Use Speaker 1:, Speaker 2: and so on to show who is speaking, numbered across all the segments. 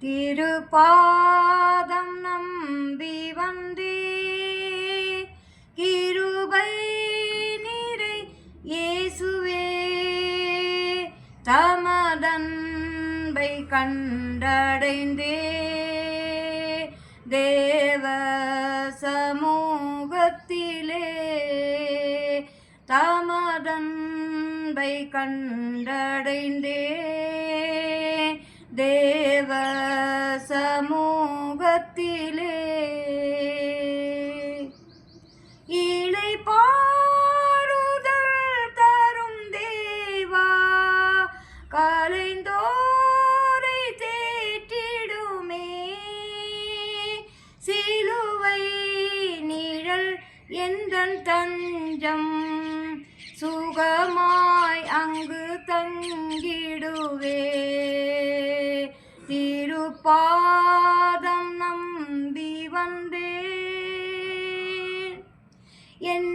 Speaker 1: திருபாதம் நம்பி வந்தே. கிருபை நிறை இயேசுவே தமதன்பை கண்டடைந்தே. தேவ சமூகத்திலே தமதன்பை கண்டடைந்தே. தேவ தஞ்சம். சுகமாய் அங்கு தங்கிடுவே. திருப்பாதம் நம்பி வந்தே என்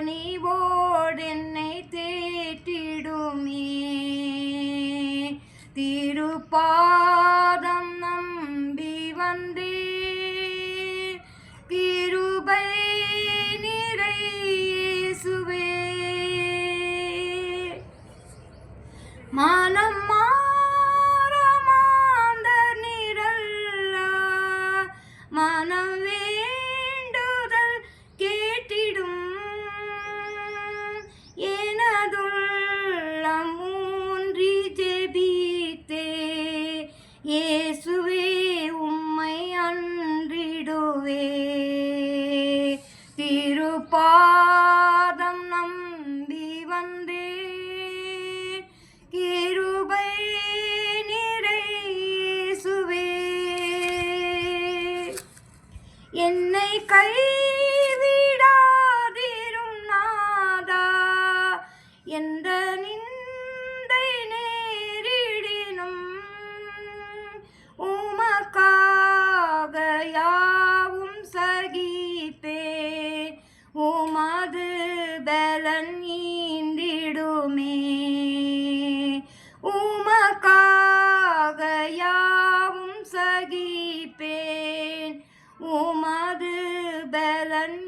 Speaker 1: பணிவோடென்னை தேற்றிடுமே. திருப்பாதம் நம்பி வந்தே. திருபை நிறையேசுவே மனம் மாற மாந்த நிரல்ல. மனவே கண் ஈந்திடுமே உமக்காக யாவும் சகிப்பேன். உமது பலன்